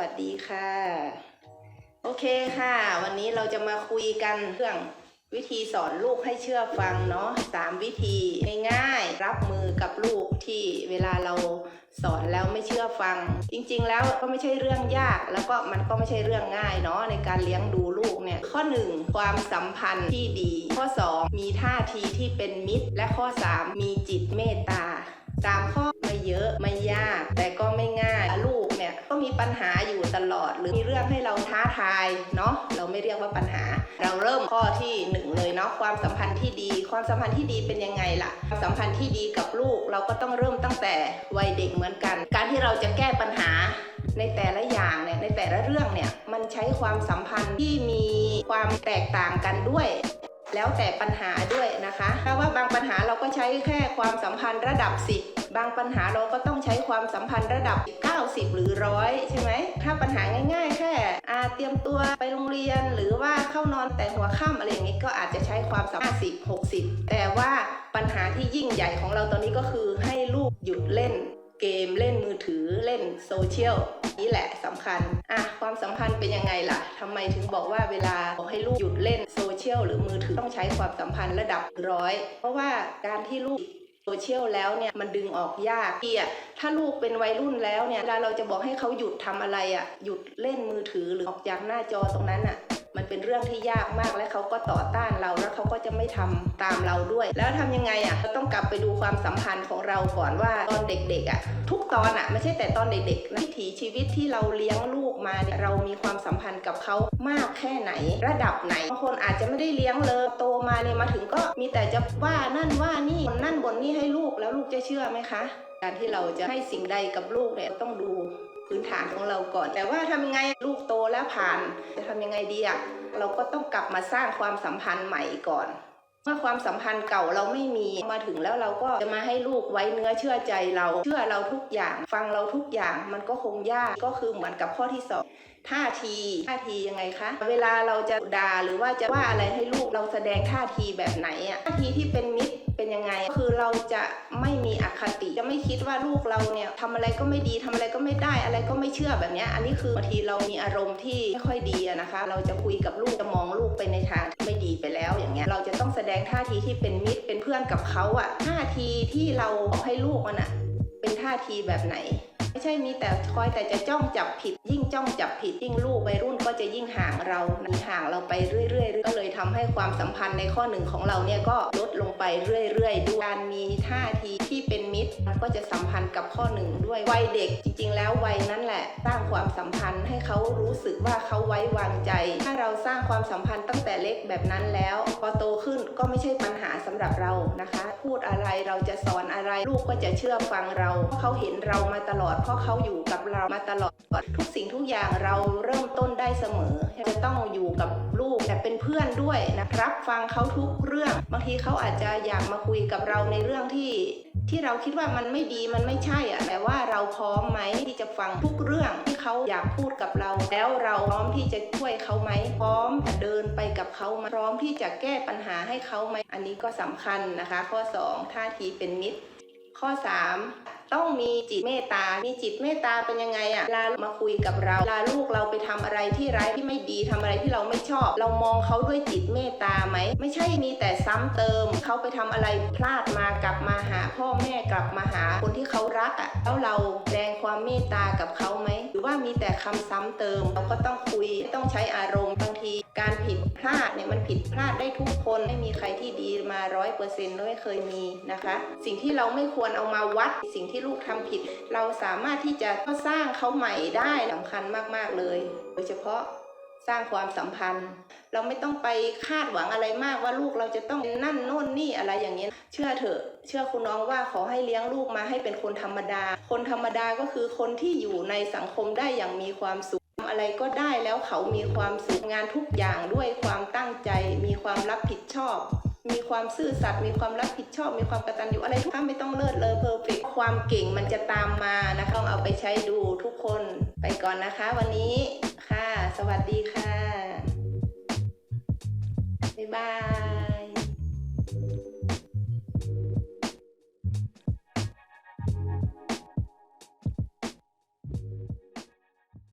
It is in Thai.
วัสดีค่ะ โอเคค่ะ วันนี้เราจะมาคุยกันเรื่องวิธีสอนลูกให้เชื่อฟังเนาะสามวิธีง่ายๆรับมือกับลูกที่เวลาเราสอนแล้วไม่เชื่อฟัง จริงๆแล้วก็ไม่ใช่เรื่องยาก แล้วก็มันก็ไม่ใช่เรื่องง่ายเนาะในการเลี้ยงดูลูกเนี่ยข้อ 1 ความสัมพันธ์ที่ดี ข้อ 2 มีท่าทีที่เป็นมิตร และข้อ 3 มีจิตเมตตาสามข้อ ปัญหาอยู่ตลอด หรือมีเรื่องให้เราท้าทายเนาะเราไม่เรียกว่าปัญหา เราเริ่มข้อที่หนึ่งเลยเนาะความสัมพันธ์ที่ดี ความสัมพันธ์ที่ดีเป็นยังไงล่ะความสัมพันธ์ที่ดีกับลูกเราก็ต้องเริ่มตั้งแต่วัยเด็กเหมือนกัน การที่เราจะแก้ปัญหาในแต่ละอย่างเนี่ยในแต่ละเรื่องเนี่ยมันใช้ความสัมพันธ์ที่มีความแตกต่างกันด้วยแล้วแต่ปัญหาด้วยนะคะถ้าว่าบางปัญหาเราก็ใช้แค่ความสัมพันธ์ระดับ 10 บางปัญหาเราก็ต้องใช้ความสัมพันธ์ระดับ 90 หรือร้อยใช่ไหมถ้าปัญหาง่าย ๆ แค่อาเตรียมตัวไปโรงเรียน หรือว่าเข้านอนแต่หัวค่ำอะไรอย่างนี้ก็อาจจะใช้ความสัมพันธ์50 60 แต่ว่าปัญหาที่ยิ่งใหญ่ของเราตอนนี้ก็คือให้ลูกหยุดเล่นเกมเล่นมือถือเล่นโซเชียลนี่แหละสำคัญอะความสัมพันธ์เป็นยังไงล่ะทำไมถึงบอกว่าเวลาบอกให้ลูกหยุดเล่นโซเชียลหรือมือถือต้องใช้ความสัมพันธ์ระดับร้อย เพราะว่าการที่ลูก โซเชียลแล้วเนี่ยมันดึงออกยากพี่อะถ้าลูกเป็นวัยรุ่นแล้วเนี่ยเวลาเราจะบอกให้เขาหยุดทำอะไรอะหยุดเล่นมือถือหรือออกจากหน้าจอตรงนั้นอะ เป็นเรื่องที่ยากมากและเขาก็ต่อต้านเราแล้วเขาก็จะไม่ทำตามเราด้วย แล้วทำยังไงอะเราต้องกลับไปดูความสัมพันธ์ของเราก่อนว่าตอนเด็กๆอะทุกตอนอะไม่ใช่แต่ตอนเด็กๆนะวิถีชีวิตที่เราเลี้ยงลูกมาเนี่ยเรามีความสัมพันธ์กับเขามากแค่ไหน ระดับไหนบางคนอาจจะไม่ได้เลี้ยงเลยโตมาเนี่ยมาถึงก็มีแต่จะว่านั่นว่านี่บนนั่นบนนี่ให้ลูกแล้วลูกจะเชื่อไหมคะ การที่เราจะให้สิ่งใดกับลูกเนี่ยต้องดู พื้นฐานของเราก่อน แต่ว่าทำยังไงลูกโตแล้วผ่าน จะทำยังไงดีอะเราก็ต้องกลับมาสร้างความสัมพันธ์ใหม่ก่อนเมื่อความสัมพันธ์เก่าเราไม่มีมาถึงแล้วเราก็จะมาให้ลูกไว้เนื้อเชื่อใจเรา เชื่อเราทุกอย่าง ฟังเราทุกอย่างมันก็คงยากก็คือเหมือนกับข้อที่สอง ท่าทีท่าทียังไงคะ เวลาเราจะด่าหรือว่าจะว่าอะไรให้ลูกเราแสดงท่าทีแบบไหนอะท่าทีที่เป็นมิตรเป็นยังไงก็คือเราจะไม่มีอคติจะไม่คิดว่าลูกเราเนี่ยทำอะไรก็ไม่ดีทำอะไรก็ไม่ได้อะไรก็ไม่เชื่อแบบนี้อันนี้คือบางทีเรามีอารมณ์ที่ไม่ค่อยดีนะคะ เราจะคุยกับลูกจะมองลูกไปในทางที่ไม่ดีไปแล้วอย่างเงี้ยเราจะต้องแสดงท่าทีที่เป็นมิตรเป็นเพื่อนกับเขาอะท่าทีที่เราบอกให้ลูกมันอะเป็นท่าทีแบบไหน ไม่ใช่มีแต่คอยแต่จะจ้องจับผิด ยิ่งจ้องจับผิดยิ่งลูกวัยรุ่นก็จะยิ่งห่างเราห่างเราไปเรื่อยๆ ก็เลยทำให้ความสัมพันธ์ในข้อหนึ่งของเราเนี่ยก็ลดลงไปเรื่อยๆด้วยการมีท่าทีที่เป็นมิตรก็จะสัมพันธ์กับข้อหนึ่งด้วยวัยเด็กจริง ๆ แล้ววัยนั้นแหละ สร้างความสัมพันธ์ให้เขารู้สึกว่าเขาไว้วางใจ ถ้าเราสร้างความสัมพันธ์ตั้งแต่เล็กแบบนั้นแล้ว พอโตขึ้นก็ไม่ใช่ปัญหาสำหรับเรานะคะ พูดอะไรเราจะสอนอะไร ลูกก็จะเชื่อฟังเราเพราะเขาเห็นเรามาตลอดเพราะเขาอยู่กับเรามาตลอด ทุกสิ่งทุกอย่างเราเริ่มต้นได้เสมอจะต้องอยู่กับลูกแต่เป็นเพื่อนด้วยนะครับฟังเขาทุกเรื่อง บางทีเขาอาจจะอยากมาคุยกับเราในเรื่องที่ ที่เราคิดว่ามันไม่ดีมันไม่ใช่อะแต่ว่าเราพร้อมไหมที่จะฟังทุกเรื่องที่เขาอยากพูดกับเรา แล้วเราพร้อมที่จะช่วยเขาไหมพร้อมเดินไปกับเขาไหมพร้อมที่จะแก้ปัญหาให้เขาไหมอันนี้ก็สำคัญนะคะ ข้อ 2 ท่าทีเป็นมิตร ข้อ 3 ต้องมีจิตเมตตา มีจิตเมตตาเป็นยังไงอะลามาคุยกับเรา ลาลูกเราไปทำอะไรที่ร้ายที่ไม่ดีทำอะไรที่เราไม่ชอบ เรามองเขาด้วยจิตเมตตาไหม ไม่ใช่มีแต่ซ้ำเติม เขาไปทำอะไรพลาดมากลับมาหา พ่อแม่กลับมาหาคนที่เขารักอะแล้วเราแสดงความเมตตากับเขาไหม หรือว่ามีแต่คำซ้ำเติม เราก็ต้องคุย ต้องใช้อารมณ์บางทีการผิดพลาดเนี่ยมันผิดพลาดได้ทุกคนไม่มีใครที่ดีมาร้อยเปอร์เซ็นต์ไม่เคยมีนะคะ สิ่งที่เราไม่ควรเอามาวัด สิ่งที่ลูกทำผิด เราสามารถที่จะสร้างเขาใหม่ได้สำคัญมากๆเลย โดยเฉพาะสร้างความสัมพันธ์ เราไม่ต้องไปคาดหวังอะไรมากว่าลูกเราจะต้องนั่นโน่นนี่อะไรอย่างเงี้ยเชื่อเถอะ เชื่อคุณน้องว่าขอให้เลี้ยงลูกมาให้เป็นคนธรรมดา คนธรรมดาก็คือคนที่อยู่ในสังคมได้อย่างมีความสุข อะไรก็ได้แล้วเขามีความสุขงานทุกอย่างด้วยความตั้งใจ มีความรับผิดชอบ มีความซื่อสัตย์มีความรับผิดชอบ มีความกตัญญูอะไรทุกท่านไม่ต้องเลิศเลอเพอร์เฟกความเก่งมันจะตามมานะคะต้องเอาไปใช้ดูทุกคนไปก่อนนะคะ วันนี้ค่ะ สวัสดีค่ะบ๊ายบาย